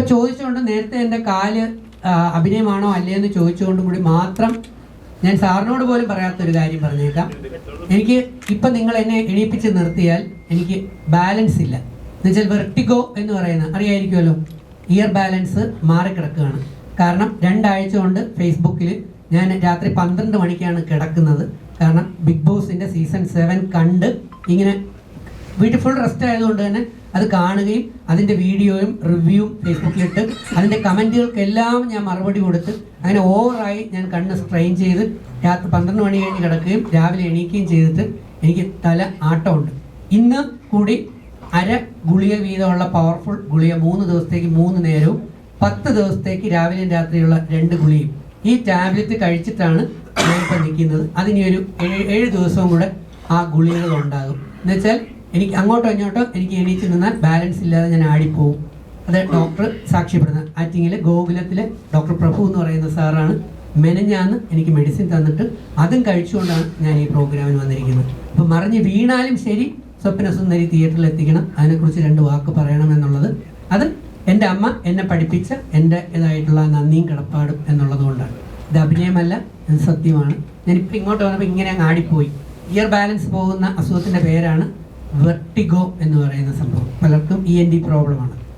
ഇപ്പൊ ചോദിച്ചുകൊണ്ട് നേരത്തെ എന്റെ കാൽ അഭിനയമാണോ അല്ലേ എന്ന് ചോദിച്ചുകൊണ്ടും കൂടി മാത്രം ഞാൻ സാറിനോട് പോലും പറയാത്തൊരു കാര്യം പറഞ്ഞേക്കാം. എനിക്ക് ഇപ്പൊ നിങ്ങൾ എന്നെ എണീപ്പിച്ച് നിർത്തിയാൽ എനിക്ക് ബാലൻസ് ഇല്ല. എന്നുവെച്ചാൽ വെർട്ടിഗോ എന്ന് പറയുന്ന അറിയായിരിക്കുമല്ലോ? ഇയർ ബാലൻസ് മാറിക്കിടക്കുകയാണ്. കാരണം രണ്ടാഴ്ച കൊണ്ട് ഫേസ്ബുക്കിൽ ഞാൻ രാത്രി പന്ത്രണ്ട് മണിക്കാണ് കിടക്കുന്നത്. കാരണം ബിഗ് ബോസിന്റെ സീസൺ സെവൻ കണ്ട് ഇങ്ങനെ വീട്ടിൽ ഫുൾ റെസ്റ്റ് ആയതുകൊണ്ട് തന്നെ അത് കാണുകയും അതിന്റെ വീഡിയോയും റിവ്യൂവും ഫേസ്ബുക്കിലിട്ട് അതിന്റെ കമന്റുകൾക്കെല്ലാം ഞാൻ മറുപടി കൊടുത്ത് അങ്ങനെ ഓവറായി ഞാൻ കണ്ണ് സ്ട്രെയിൻ ചെയ്ത് രാത്രി പന്ത്രണ്ട് മണി കഴിഞ്ഞ് കിടക്കുകയും രാവിലെ എണീക്കുകയും ചെയ്തിട്ട് എനിക്ക് തല ആട്ടമുണ്ട്. ഇന്ന് കൂടി അര ഗുളിക വീതമുള്ള പവർഫുൾ ഗുളിക മൂന്ന് ദിവസത്തേക്ക് മൂന്ന് നേരവും പത്ത് ദിവസത്തേക്ക് രാവിലെയും രാത്രിയുള്ള രണ്ട് ഗുളിയും ഈ ടാബ്ലറ്റ് കഴിച്ചിട്ടാണ് ഞാനിപ്പോൾ നിൽക്കുന്നത്. അതിനി ഒരു ഏഴ് ദിവസവും കൂടെ ആ ഗുളികകൾ ഉണ്ടാകും. എന്നുവെച്ചാൽ എനിക്ക് അങ്ങോട്ടോ ഇങ്ങോട്ടോ എനിക്ക് എണീച്ച് നിന്നാൽ ബാലൻസ് ഇല്ലാതെ ഞാൻ ആടിപ്പോവും. അത് ഡോക്ടർ സാക്ഷ്യപ്പെടുന്നത്. ആറ്റിങ്ങിലെ ഗോകുലത്തിലെ ഡോക്ടർ പ്രഭു എന്ന് പറയുന്ന സാറാണ് മെനഞ്ഞാന്ന് എനിക്ക് മെഡിസിൻ തന്നിട്ട് അതും കഴിച്ചുകൊണ്ടാണ് ഞാൻ ഈ പ്രോഗ്രാമിന് വന്നിരിക്കുന്നത്. അപ്പം മറിഞ്ഞ് വീണാലും ശരി സ്വപ്ന സുന്ദരി തിയേറ്ററിൽ എത്തിക്കണം. അതിനെക്കുറിച്ച് രണ്ട് വാക്ക് പറയണം എന്നുള്ളത് അത് എന്റെ അമ്മ എന്നെ പഠിപ്പിച്ച എന്റെ ഇതായിട്ടുള്ള നന്ദിയും കിടപ്പാടും എന്നുള്ളത് കൊണ്ടാണ്. ഇത് അഭിനയമല്ല ഇത് സത്യമാണ്. ഞാനിപ്പോൾ ഇങ്ങോട്ട് വന്നപ്പോൾ ഇങ്ങനെ അങ്ങ് ആടിപ്പോയി. ഇയർ ബാലൻസ് പോകുന്ന അസുഖത്തിന്റെ പേരാണ് വെർട്ടിഗോ എന്ന് പറയുന്ന സംഭവം. പലർക്കും ഇ എൻ ഡി പ്രോബ്ലമാണ്